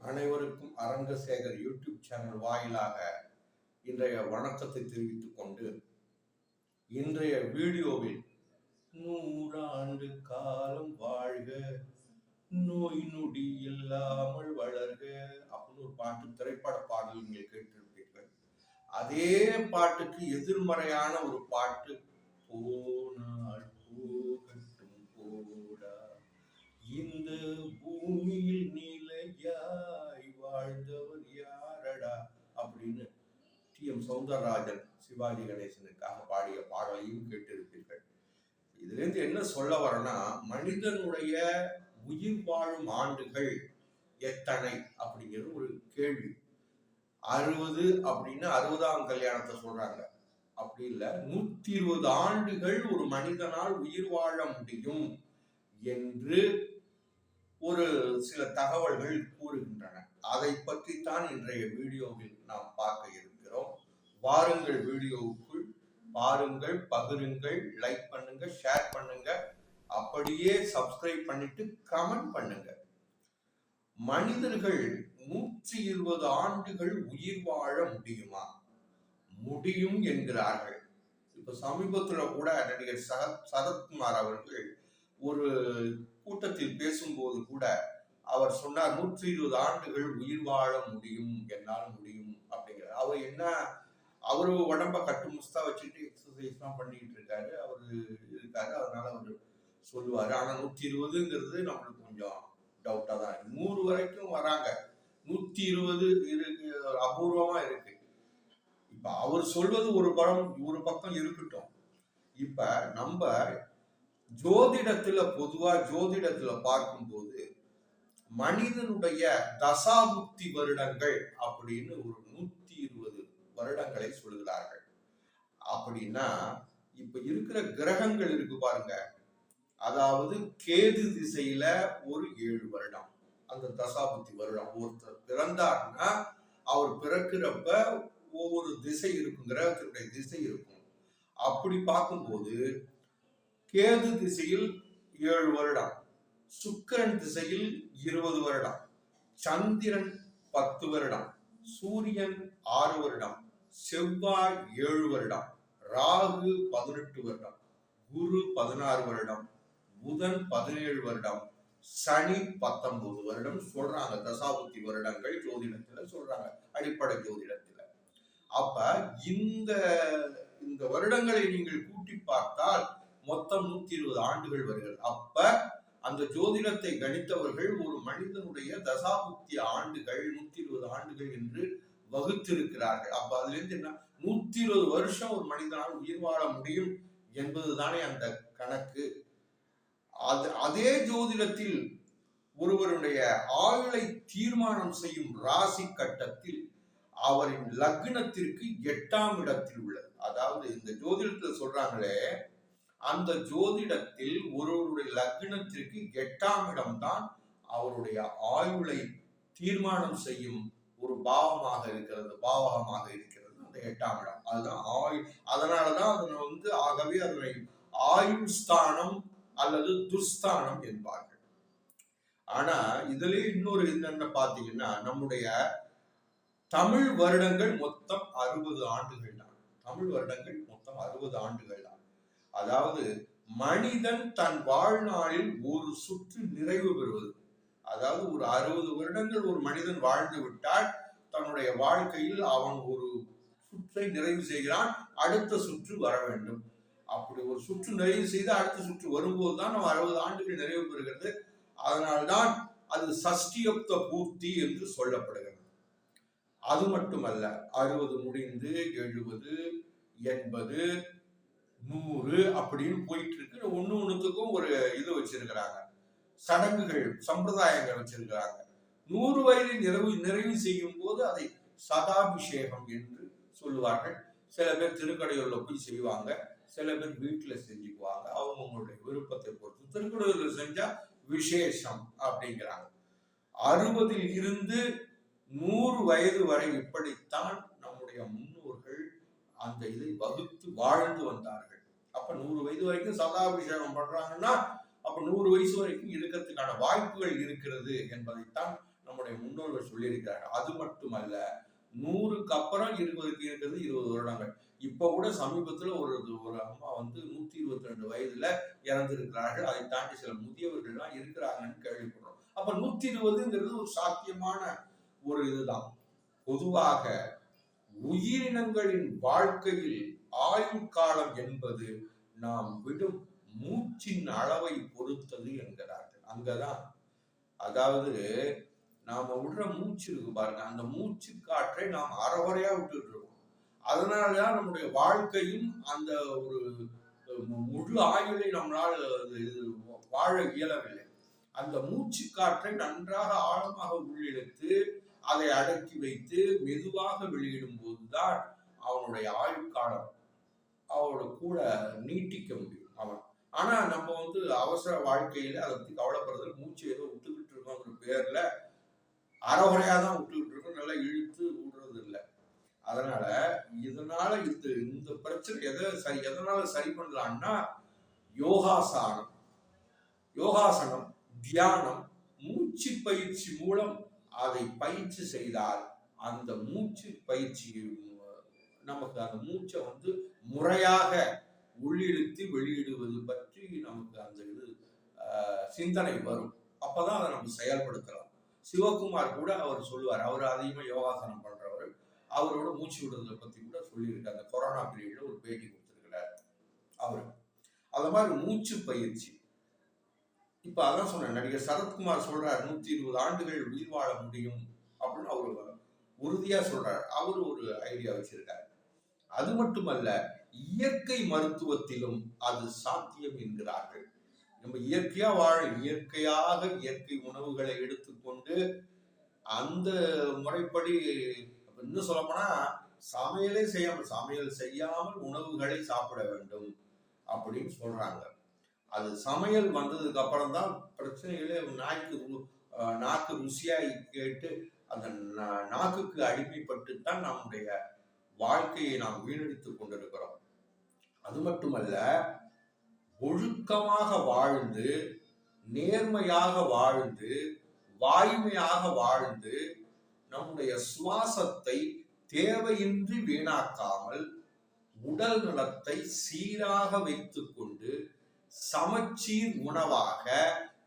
அனைவருக்கும் Arangasekar YouTube channel வாயிலாக இன்றைய வணக்கத்தை தெரிவித்துக் கொண்டு இன்றைய வீடியோவில் நூறாண்டு காலம் வாழ்க நோய் நொடி இல்லாமல் வளர்க அப்படின்னு ஒரு பாட்டு திரைப்பட பாடல் நீங்கள் கேட்டிருப்பீர்கள். அதே பாட்டுக்கு எதிர்மறையான ஒரு பாட்டு போனால் போகட்டும் போடா. இந்த பூமியில் நீ யாய் வாழ்ந்தவர் யாரடா? அப்படின்னு டி. எம். சௌந்தரராஜன் சிவாஜி கணேசனுக்காக பாடிய பாடலையும் கேட்டிருப்பீர்கள். இதுலேருந்து என்ன சொல்ல வரேன்னா மனிதனுடைய உயிர் வாழும் ஆண்டுகள் எத்தனை அப்படிங்கிறது ஒரு கேள்வி. அறுபது அப்படின்னு அறுபதாம் கல்யாணத்தை சொல்றாங்க. அப்படி இல்லை நூத்தி இருபது ஆண்டுகள் ஒரு மனிதனால் உயிர் வாழ முடியும் என்று ஒரு சில தகவல்கள் கூறுகின்றன. அதை பற்றித்தான் இன்றைய வீடியோவில் நாம் பார்க்க இருக்கிறோம். வாருங்கள் வீடியோவுக்குள். பாருங்கள் பகிருங்கள் லைக் பண்ணுங்க ஷேர் பண்ணுங்க. அப்படியே சப்ஸ்கிரைப் பண்ணிட்டு கமெண்ட் பண்ணுங்க. மனிதர்கள் நூற்றி இருபது ஆண்டுகள் உயிர் வாழ முடியுமா? முடியும் என்கிறார்கள். இப்ப சமீபத்துல கூட நடிகர் சரத் சரத்குமார் அவர்கள் ஒரு கூட்டத்தில் பேசும்போது கூட அவர் சொன்னார் நூற்றி இருபது ஆண்டுகள் உயிர் வாழ முடியும் என்னால் முடியும் அப்படிங்கிறார். அவர் என்ன அவரு உடம்ப கட்டுமுஸ்தா வச்சுட்டு எக்ஸசைஸ்லாம் பண்ணிட்டு இருக்காரு. அவரு இருக்காரு அதனால அவர் சொல்லுவாரு. ஆனா நூத்தி இருபதுங்கிறது நம்மளுக்கு கொஞ்சம் டவுட்டா தான் இருக்கு. நூறு வரைக்கும் வராங்க. நூத்தி இருபது இருக்கு அபூர்வமா இருக்கு. இப்ப அவர் சொல்வது ஒரு படம் ஒரு பக்கம் இருக்கட்டும். இப்ப நம்ம ஜோதிடத்துல பொதுவா ஜோதிடத்துல பார்க்கும்போது மனிதனுடைய தசாபுக்தி வருடங்கள் அப்படின்னு ஒரு நூத்தி இருபது வருடங்களை சொல்கிறார்கள் அப்படின்னா இப்ப இருக்கிற கிரகங்கள் இருக்கு பாருங்க. அதாவது கேது திசையில ஒரு ஏழு வருடம். அந்த தசாபுத்தி வருடம். ஒருத்தர் பிறந்தார்னா அவர் பிறக்கிறப்ப ஒவ்வொரு திசை இருக்கும் கிரகத்தினுடைய திசை இருக்கும். அப்படி பார்க்கும்போது கேது திசையில் ஏழு வருடம் சுக்கிரன் திசையில் இருபது வருடம் சந்திரன் பத்து வருடம் சூரியன் ஆறு வருடம் செவ்வாய் ஏழு வருடம் ராகு பதினெட்டு வருடம் குரு பதினாறு வருடம் புதன் பதினேழு வருடம் சனி பத்தொன்பது வருடம் சொல்றாங்க. தசாபுத்தி வருடங்கள் ஜோதிடத்துல சொல்றாங்க. அடிப்படை ஜோதிடத்துல. அப்ப இந்த இந்த வருடங்களை நீங்கள் கூட்டி பார்த்தால் மொத்தம் நூத்தி இருபது ஆண்டுகள் வருகிறது. அப்ப அந்த ஜோதிடத்தை கணித்தவர்கள் ஒரு மனிதனுடைய தசாபுக்தி ஆண்டுகள் நூத்தி இருபது ஆண்டுகள் என்று வகுத்திருக்கிறார்கள். அப்ப அதுல இருந்து என்ன? நூத்தி இருபது வருஷம் ஒரு மனிதனால் உயிர் வாழ முடியும் என்பதுதானே அந்த கணக்கு. அது அதே ஜோதிடத்தில் ஒருவருடைய ஆயுளை தீர்மானம் செய்யும் ராசி கட்டத்தில் அவரின் லக்னத்திற்கு எட்டாம் இடத்தில் உள்ளது. அதாவது இந்த ஜோதிடத்துல சொல்றாங்களே அந்த ஜோதிடத்தில் ஒருவருடைய லக்னத்திற்கு எட்டாம் இடம்தான் அவருடைய ஆயுளை தீர்மானம் செய்யும் ஒரு பாவமாக இருக்கிறது பாவகமாக இருக்கிறது. அந்த எட்டாம் இடம். அதுதான் ஆயுள். அதனாலதான் அதனை வந்து ஆகவே அதனை ஆயுள் ஸ்தானம் அல்லது துஸ்தானம் என்பார்கள். ஆனா இதுலயே இன்னொரு என்னென்ன பாத்தீங்கன்னா நம்முடைய தமிழ் வருடங்கள் மொத்தம் அறுபது ஆண்டுகள் தான். தமிழ் வருடங்கள் மொத்தம் அறுபது ஆண்டுகள் தான். அதாவது மனிதன் தன் வாழ்நாளில் ஒரு சுற்று நிறைவு பெறுவது. அதாவது ஒரு அறுபது வருடங்கள் ஒரு மனிதன் வாழ்ந்து விட்டால் தன்னுடைய வாழ்க்கையில் அவன் ஒரு சுற்றை நிறைவு செய்கிறான் அடுத்த சுற்று வர வேண்டும். அப்படி ஒரு சுற்று நிறைவு செய்து அடுத்த சுற்று வரும்போது தான் நம்ம அறுபது ஆண்டுகள் நிறைவு பெறுகிறது. அதனால்தான் அது சஷ்டியப்த பூர்த்தி என்று சொல்லப்படுகிறது. அது மட்டுமல்ல அறுபது முடிந்து எழுபது எண்பது நூறு அப்படின்னு போயிட்டு இருக்கு ஒன்று ஒண்ணுத்துக்கும் ஒரு இது வச்சிருக்கிறாங்க. சடங்குகள் சம்பிரதாயங்கள் வச்சிருக்கிறாங்க. நூறு வயது நிறைவு நிறைவு செய்யும் போது அதை சதாபிஷேகம் என்று சொல்லுவார்கள். சில பேர் திருக்கடையூர்ல போய் செய்வாங்க. சில பேர் வீட்டுல செஞ்சுக்குவாங்க. அவங்கவுங்களுடைய விருப்பத்தை பொறுத்து திருக்கடையூர்ல செஞ்சா விசேஷம் அப்படிங்கிறாங்க. அறுபதில் இருந்து நூறு வயது வரை இப்படித்தான் நம்முடைய அந்த இதை வகுத்து வாழ்ந்து வந்தார்கள். அப்ப நூறு வயது வரைக்கும் சதாபிஷேகம் பண்றாங்கன்னா அப்ப நூறு வயசு வரைக்கும் இருக்கிறதுக்கான வாய்ப்புகள் இருக்கிறது என்பதைத்தான் நம்முடைய நம்முடைய முன்னோர்கள் சொல்லியிருக்கிறார்கள். அது மட்டுமல்ல நூறுக்கு அப்புறம் இருபதுக்கு இருக்கிறது இருபது வருடங்கள். இப்ப கூட சமீபத்துல ஒரு ஒரு அம்மா வந்து நூத்தி இருபத்தி ரெண்டு வயதுல இறந்திருக்கிறார்கள். அதை தாண்டி சில முதியவர்கள்லாம் இருக்கிறாங்கன்னு கேள்விப்படுறோம். அப்ப நூத்தி இருபதுங்கிறது ஒரு சாத்தியமான ஒரு இதுதான். பொதுவாக உயிரினங்களின் வாழ்க்கையில் ஆயுள் காலம் என்பது நாம் விடும் மூச்சின் அளவை பொறுத்தது என்கிறார்கள். அங்கதான். அதாவது நாம விடுற மூச்சு இருக்கு பாருங்க. அந்த மூச்சு காற்றை நாம் அறகுறையா விட்டுட்டு இருக்கோம். அதனாலதான் நம்முடைய வாழ்க்கையும் அந்த ஒரு முழு ஆயுளை நம்மளால் இது வாழ இயலவில்லை. அந்த மூச்சு காற்றை நன்றாக ஆழமாக உள்ளிழுத்து அதை அடக்கி வைத்து மெதுவாக வெளியிடும் போதுதான் அவனுடைய ஆயுட்காலம் அவனோட கூட நீட்டிக்க முடியும் அவன். ஆனா நம்ம வந்து அவசர வாழ்க்கையில அதை பத்தி கவலைப்படுறதுல மூச்சு ஏதோ விட்டுக்கிட்டு இருக்கோங்கிற பேர்ல அறகுறையா தான் விட்டுக்கிட்டு இருக்கோம். நல்லா இழுத்து விடுறது இல்லை அதனால இதனால இந்த இந்த பிரச்சனை எதை சரி எதனால சரி பண்ணலாம்னா யோகாசானம். யோகாசனம் தியானம் மூச்சு பயிற்சி மூலம் அதை பயிற்சி செய்தால் அந்த மூச்சு பயிற்சி நமக்கு அந்த மூச்சை வந்து முறையாக உள்ளிழுத்து வெளியிடுவது பற்றி நமக்கு அந்த இது சிந்தனை வரும். அப்பதான் அதை நம்ம செயல்படுத்தலாம். சிவகுமார் கூட அவர் சொல்லுவார் அவர் அதிகமாக யோகாசனம் பண்றவர். அவரோட மூச்சு விடுறதை பத்தி கூட சொல்லியிருக்காரு. அந்த கொரோனா பீரியட்ல ஒரு பேட்டி கொடுத்திருக்கிறார் அவர். அந்த மாதிரி மூச்சு பயிற்சி. இப்ப அதான் சொன்னேன் நடிகர் சரத்குமார் சொல்றார் நூத்தி இருபது ஆண்டுகள் உயிர் வாழ முடியும் அப்படின்னு அவர் உறுதியா சொல்றார். அவர் ஒரு ஐடியா வச்சிருக்காரு. அது மட்டுமல்ல இயற்கை மருத்துவத்திலும் அது சாத்தியம் என்கிறார்கள். நம்ம இயற்கையா வாழ இயற்கையாக இயற்கை உணவுகளை எடுத்துக்கொண்டு அந்த முறைப்படி இன்னும் சொல்ல போனா சமையலே செய்யாமல் சமையல் செய்யாமல் உணவுகளை சாப்பிட வேண்டும் அப்படின்னு சொல்றாங்க. அது சமையல் வந்ததுக்கு அப்புறம் தான் பிரச்சனைகளே நாய்க்கு நாக்கு ருசியாக கேட்டு அந்த நாக்குக்கு அடிமைப்பட்டு தான் நம்முடைய வாழ்க்கையை நாம் வீணடித்து கொண்டிருக்கிறோம். அது மட்டுமல்ல ஒழுக்கமாக வாழ்ந்து நேர்மையாக வாழ்ந்து வாய்மையாக வாழ்ந்து நம்முடைய சுவாசத்தை தேவையின்றி வீணாக்காமல் உடல் நலத்தை சீராக வைத்துக்கொண்டு சமச்சீர் உணவாக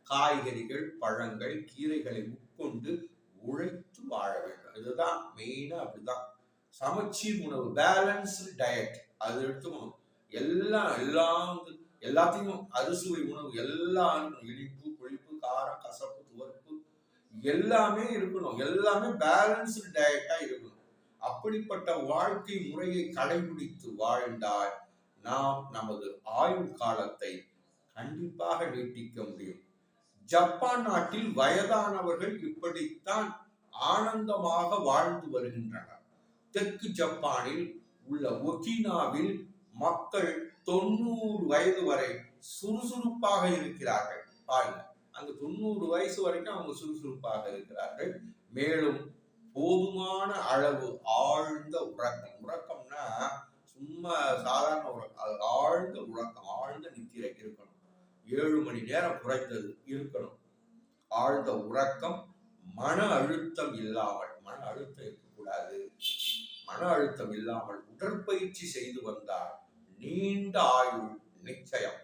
காய்கறிகள் பழங்கள் கீரைகளை உட்கொண்டு உழைத்து வாழ வேண்டும். இதுதான் மெயினா அப்படிதான். சமச்சீர் உணவு பேலன்ஸ்டு டயட் அது எடுத்துக்கணும். எல்லாம் எல்லாம் எல்லாத்தையும் அறுசுவை உணவு எல்லாம் இனிப்பு கொழிப்பு காரம் கசப்பு துவர்ப்பு எல்லாமே இருக்கணும். எல்லாமே பேலன்ஸ்டு டயட்டா இருக்கணும். அப்படிப்பட்ட வாழ்க்கை முறையை கடைபிடித்து வாழ்ந்தால் நாம் நமது ஆயுள் காலத்தை கண்டிப்பாக நீட்டிக்க முடியும். ஜப்பான் நாட்டில் வயதானவர்கள் இப்படித்தான் ஆனந்தமாக வாழ்ந்து வருகின்றனர். தெற்கு ஜப்பானில் உள்ள ஒகினாவில் மக்கள் தொண்ணூறு வயது வரை சுறுசுறுப்பாக இருக்கிறார்கள். பாருங்க அங்க தொண்ணூறு வயசு வரைக்கும் அவங்க சுறுசுறுப்பாக இருக்கிறார்கள். மேலும் போதுமான அளவு ஆழ்ந்த உறக்கம். உறக்கம்னா சும்மா சாதாரண உறக்கம். அது ஆழ்ந்த உறக்கம் ஆழ்ந்த நித்திரை இருக்கணும். ஏழு மணி நேரம் குறைந்தது இருக்கணும். ஆழ்ந்த உறக்கம் மன அழுத்தம் இல்லாமல் மன அழுத்தம் இருக்கக்கூடாது. மன அழுத்தம் இல்லாமல் உடற்பயிற்சி செய்து வந்தால் நீண்ட ஆயுள் நிச்சயம்.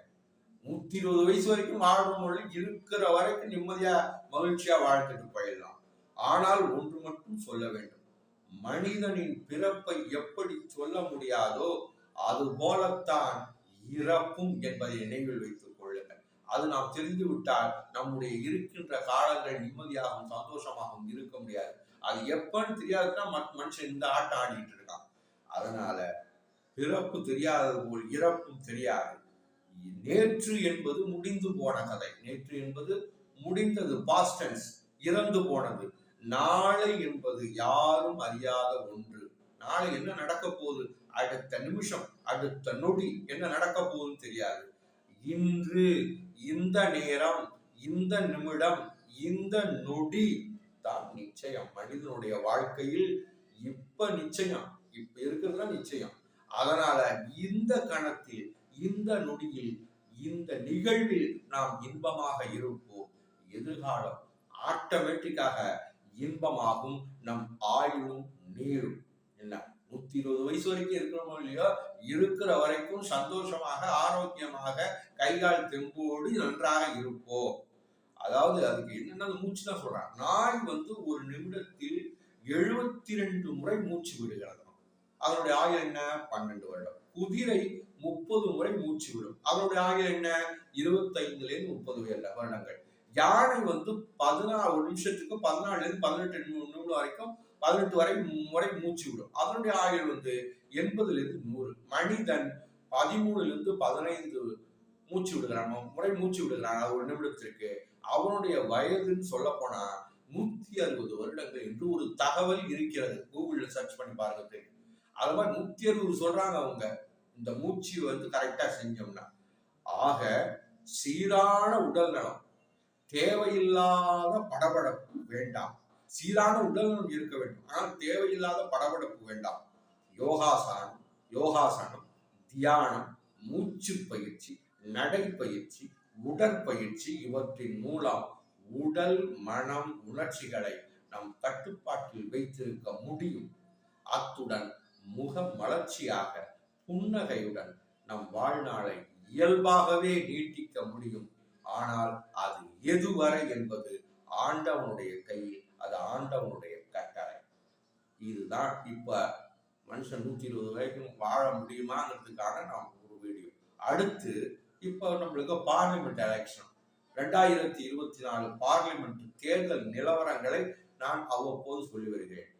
நூத்தி இருபது வயசு வரைக்கும் வாழ்றவங்க இருக்கிற வரைக்கும் நிம்மதியா மகிழ்ச்சியா வாழ்ந்துட்டு போயிடலாம். ஆனால் ஒன்று மட்டும் சொல்ல வேண்டும். மனிதனின் பிறப்பை எப்படி சொல்ல முடியாதோ அது போலத்தான் இறப்பும் என்பதை நினைவில் வைத்து அது நாம் தெரிந்து விட்டால் நம்முடைய இருக்கின்ற காலங்கள் நிம்மதியாகவும் சந்தோஷமாகவும் இருக்க முடியாது. அது எப்பன்னு தெரியாதுன்னா மனுஷன் இந்த ஆட்டம் ஆடிட்டு இருக்கான். அதனால பிறப்பு தெரியாதது போல் இறப்பும் தெரியாது. நேற்று என்பது முடிந்து போன கதை. நேற்று என்பது முடிந்தது. பாஸ்டன்ஸ் இறந்து போனது. நாளை என்பது யாரும் அறியாத ஒன்று. நாளை என்ன நடக்க போகுது? அடுத்த நிமிஷம் அடுத்த நொடி என்ன நடக்க போகுதுன்னு தெரியாது. இன்று இந்த நேரம் இந்த நிமிடம் இந்த நொடி தான் நிச்சயம். மனிதனுடைய வாழ்க்கையில் இப்ப நிச்சயம் இப்ப இருக்கிறது நிச்சயம். அதனால இந்த கணத்தில் இந்த நொடியில் இந்த நிகழ்வில் நாம் இன்பமாக இருப்போம். எதிர்காலம் ஆட்டோமேட்டிக்காக இன்பமாகும் நம் ஆயுளும் நீரும். என்ன? நூத்தி இருபது வயசு வரைக்கும் இருக்கிறோமோ இல்லையோ இருக்கிற வரைக்கும் சந்தோஷமாக ஆரோக்கியமாக கைகால் தெம்போடு நன்றாக இருப்போம். அதாவது அதுக்கு என்னென்ன மூச்சு தான் சொல்றான் நாய் வந்து ஒரு நிமிடத்தில் எழுபத்தி ரெண்டு முறை மூச்சு விடுகிறதாம் அதனுடைய ஆயுள் என்ன? பன்னெண்டு வருடம். குதிரை முப்பது முறை மூச்சு விடும். அதனுடைய ஆயுள் என்ன? இருபத்தைந்துல இருந்து முப்பது வருடங்கள். யானை வந்து பதினாறு நிமிஷத்துக்கு பதினாலுல இருந்து பதினெட்டு நிமிடம் வரைக்கும் பதினெட்டு வரை முறை மூச்சு விடும். அதனுடைய ஆயுள் வந்து எண்பதுலேருந்து நூறு. மனிதன் பதிமூணுலேருந்து பதினைந்து மூச்சு விடுகிறான். முறை மூச்சு விடுகிறான். ஒரு நிமிடத்திற்கு. அவனுடைய வயதுன்னு சொல்ல போனா நூத்தி அறுபது வருடங்கள் என்று ஒரு தகவல் இருக்கிறது. கூகுள்ல சர்ச் பண்ணி பாருங்க. தெரியும் அது மாதிரி நூத்தி அறுபது சொல்றாங்க அவங்க. இந்த மூச்சு வந்து கரெக்டா செஞ்சோம்னா. ஆக சீரான உடல் நலம் தேவையில்லாத படபடப்பு வேண்டாம். சீரான உடல்நலம் இருக்க வேண்டும். ஆனால் தேவையில்லாத படபடப்பு வேண்டாம். யோகாசனம் யோகாசனம் தியானம் மூச்சு பயிற்சி நடைப்பயிற்சி உடற்பயிற்சி இவற்றின் மூலம் உடல் மனம் உணர்ச்சிகளை நம் கட்டுப்பாட்டில் வைத்திருக்க முடியும். அத்துடன் முக மலர்ச்சியாக புன்னகையுடன் நம் வாழ்நாளை இயல்பாகவே நீட்டிக்க முடியும். ஆனால் அது எதுவரை என்பது ஆண்டவனுடைய கையில் அது ஆண்டவனுடைய கட்டளை. இதுதான் இப்ப மனுஷன் நூத்தி இருபது வரைக்கும் வாழ முடியுமாங்கிறதுக்கான நாம் ஒரு வீடியோ அடுத்து இப்போ நம்மளுக்கு பார்லிமெண்ட் எலெக்ஷன் ரெண்டாயிரத்தி இருபத்தி நாலு பார்லிமெண்ட் தேர்தல் நிலவரங்களை நான் அவ்வப்போது சொல்லி வருகிறேன்.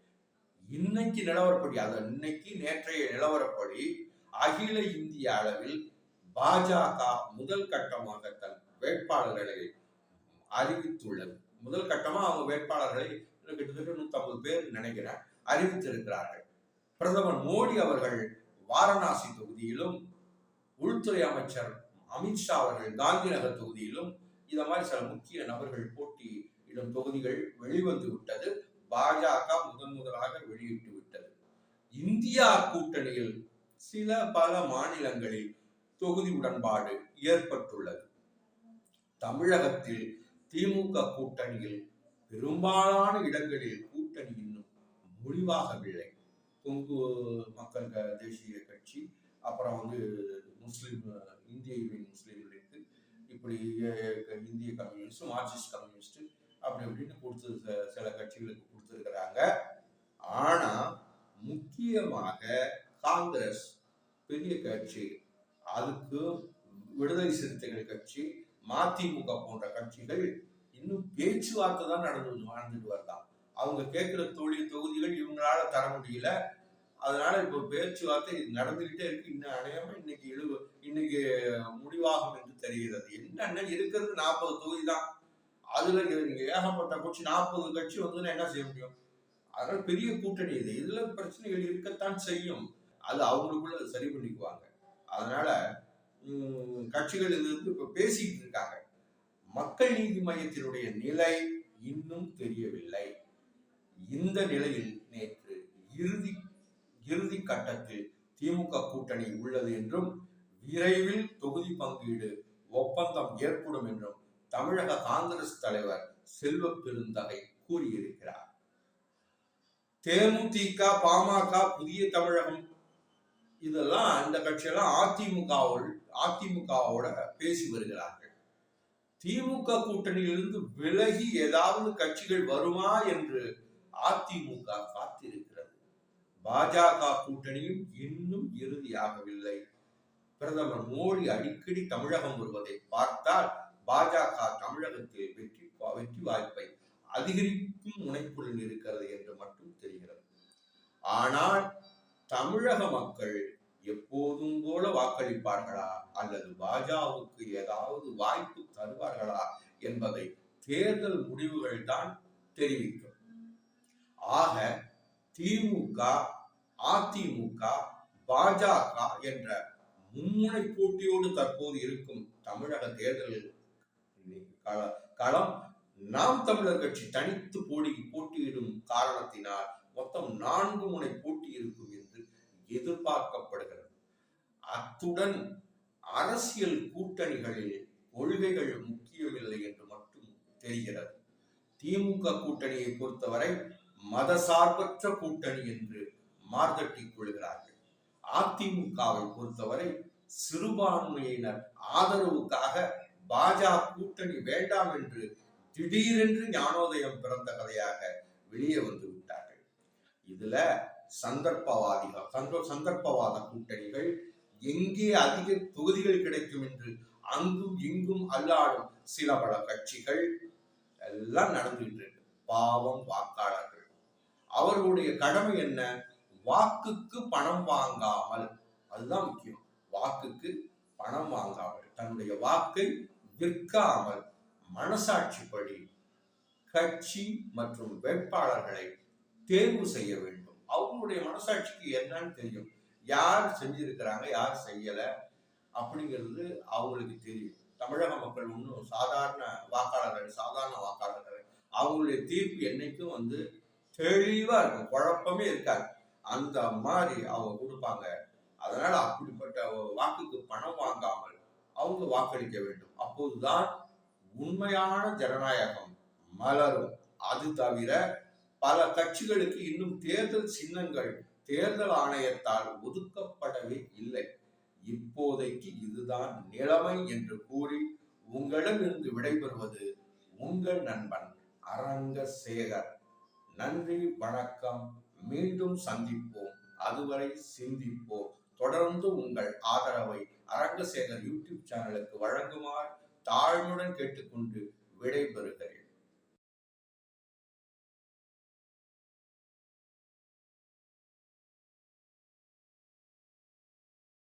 இன்னைக்கு நிலவரப்படி அது இன்னைக்கு நேற்றைய நிலவரப்படி அகில இந்திய அளவில் பாஜக முதல் கட்டமாக தன் வேட்பாளர்களை அறிவித்துள்ளது. முதல் கட்டமா அவங்க வேட்பாளர்களை கிட்டத்தட்ட நூத்தம்பது பேர் நினைக்கிறேன் அறிவித்திருக்கிறார்கள். பிரதமர் மோடி அவர்கள் வாரணாசி தொகுதியிலும் உள்துறை அமைச்சர் அமித்ஷா அவர்கள் காந்தி நகர் தொகுதியிலும் இந்த மாதிரி சில முக்கிய நபர்கள் போட்டியிடும் தொகுதிகள் வெளிவந்து விட்டது. பாஜக முதன் முதலாக வெளியிட்டு விட்டது. இந்தியா கூட்டணியில் சில பல மாநிலங்களில் தொகுதி உடன்பாடு ஏற்பட்டுள்ளது. தமிழகத்தில் திமுக கூட்டணியில் பெரும்பாலான இடங்களில் கூட்டணி இன்னும் முடிவாகவில்லை. கொங்கு மக்கள் தேசிய கட்சி அப்புறம் வந்து முஸ்லிம் இந்திய யூனியன் முஸ்லீம் லீக் இப்படி இந்திய கம்யூனிஸ்ட் மார்க்சிஸ்ட் கம்யூனிஸ்ட் அப்படி இப்படின்னு கொடுத்து சில கட்சிகளுக்கு கொடுத்துருக்கிறாங்க. ஆனா முக்கியமாக காங்கிரஸ் பெரிய கட்சி அதுக்கு விடுதலை சிறுத்தைகள் கட்சி மதிமுக போன்ற கட்சிகள் இன்னும் பேச்சுவார்த்தை தான் நடந்து வாழ்ந்துட்டு வரலாம் அவங்க கேட்கிற தொழில் தொகுதிகள் இவங்களால தர முடியல. அதனால இப்போ பேச்சுவார்த்தை நடந்துகிட்டே இருக்கு. இன்னும் அடையாம இன்னைக்கு எழுவ இன்னைக்கு முடிவாகும் என்று தெரிகிறது. என்னென்ன இருக்கிறது நாற்பது தொகுதி தான். அதுல நீங்க ஏகப்பட்ட கட்சி நாற்பது கட்சி வந்து என்ன செய்ய முடியும்? அதனால பெரிய கூட்டணி இது. இதுல பிரச்சனைகள் இருக்கத்தான் செய்யும். அது அவங்களுக்குள்ள சரி பண்ணிக்குவாங்க. அதனால கட்சிகள் இருந்து இப்ப பேசிட்டு இருக்காங்க. மக்கள் நீதி மையத்தினுடைய நிலை இன்னும் தெரியவில்லை. இந்த நிலையில் நேற்று இறுதி இறுதி கட்டத்தில் திமுக கூட்டணி உள்ளது என்றும் விரைவில் தொகுதி பங்கீடு ஒப்பந்தம் ஏற்படும் என்றும் தமிழக காங்கிரஸ் தலைவர் செல்வ பெருந்தகை கூறியிருக்கிறார். தேமுதிக பாமக புதிய தமிழகம் இதெல்லாம் இந்த கட்சியெல்லாம் அதிமுகவுள் அதிமுகவோட பேசி வருகிறார்கள். திமுக கூட்டணியிலிருந்து விலகி ஏதாவது கட்சிகள் வருமா என்று அதிமுக காத்திருக்கிறது. பாஜக கூட்டணியும் இன்னும் இறுதியாகவில்லை. பிரதமர் மோடி அடிக்கடி தமிழகம் வருவதை பார்த்தால் பாஜக தமிழகத்தில் வெற்றி வெற்றி வாய்ப்பை அதிகரிக்கும் முனைப்புடன் இருக்கிறது என்று மட்டும் தெரிகிறது. ஆனால் தமிழக மக்கள் எப்போதும் போல வாக்களிப்பார்களா? அல்லது பாஜகவுக்கு ஏதாவது வாய்ப்பு தருவார்களா? என்பதை தேர்தல் முடிவுகள் தான் தெரிவிக்கும். ஆக திமுக அதிமுக பாஜக என்ற மும்முனை போட்டியோடு தற்போது இருக்கும் தமிழக தேர்தலில் களம் நாம் தமிழர் கட்சி தனித்து போடி போட்டியிடும் காரணத்தினால் மொத்தம் நான்கு முனை போட்டி இருக்கும் எதிர்பார்க்கப்படுகிறது. அத்துடன் அரசியல் கூட்டணிகளில் கொள்கைகள் முக்கியமில்லை என்று மட்டும் தெரிகிறது. திமுக கூட்டணியை பொறுத்தவரை மதசார்பற்ற கூட்டணி என்று மார்தட்டிக் கொள்கிறார்கள். அதிமுகவை பொறுத்தவரை சிறுபான்மையினர் ஆதரவுக்காக பாஜக கூட்டணி வேண்டாம் என்று திடீரென்று ஞானோதயம் பிறந்த கதையாக வெளியே வந்து விட்டார்கள். இதுல சந்தர்ப்பவாதிகள் சந்த சந்தர்ப்பவாத கூட்டணிகள் எங்கே அதிக தொகுதிகள் கிடைக்கும் என்று அங்கும் இங்கும் அல்லாடும் சில பல கட்சிகள் எல்லாம் நடந்துகிட்டு இருக்கு பாவம் வாக்காளர்கள். அவர்களுடைய கடமை என்ன? வாக்குக்கு பணம் வாங்காமல் அதுதான் முக்கியம். வாக்குக்கு பணம் வாங்காமல் தன்னுடைய வாக்கை விற்காமல் மனசாட்சிப்படி கட்சி மற்றும் வேட்பாளர்களை தேர்வு செய்ய வேண்டும். அவங்களுடைய மனசாட்சிக்கு என்னன்னு தெரியும். யார் செஞ்சிருக்கிறாங்க யார் செய்யல அப்படிங்கிறது அவங்களுக்கு தெரியும். தமிழக மக்கள் இன்னும் சாதாரண வாக்காளர்கள் சாதாரண வாக்காளர்கள் அவங்களுடைய தீர்ப்பு என்னைக்கும் வந்து தெளிவா இருக்கும். குழப்பமே இருக்காது. அந்த மாதிரி அவங்க கொடுப்பாங்க. அதனால அப்படிப்பட்ட வாக்குக்கு பணம் வாங்காமல் அவங்க வாக்களிக்க வேண்டும். அப்போதுதான் உண்மையான ஜனநாயகம் மலரும். அது தவிர பல கட்சிகளுக்கு இன்னும் தேர்தல் சின்னங்கள் தேர்தல் ஆணையத்தால் ஒதுக்கப்படவே இல்லை. இப்போதைக்கு இதுதான் நிலைமை என்று கூறி உங்களிடமிருந்து விடைபெறுவது உங்கள் நண்பன் அரங்க சேகர் நன்றி வணக்கம். மீண்டும் சந்திப்போம். அதுவரை சிந்திப்போம். தொடர்ந்து உங்கள் ஆதரவை அரங்கசேகர் யூடியூப் சேனலுக்கு வழங்குமாறு தாழ்மையுடன் கேட்டுக்கொண்டு விடைபெறுகிறேன்.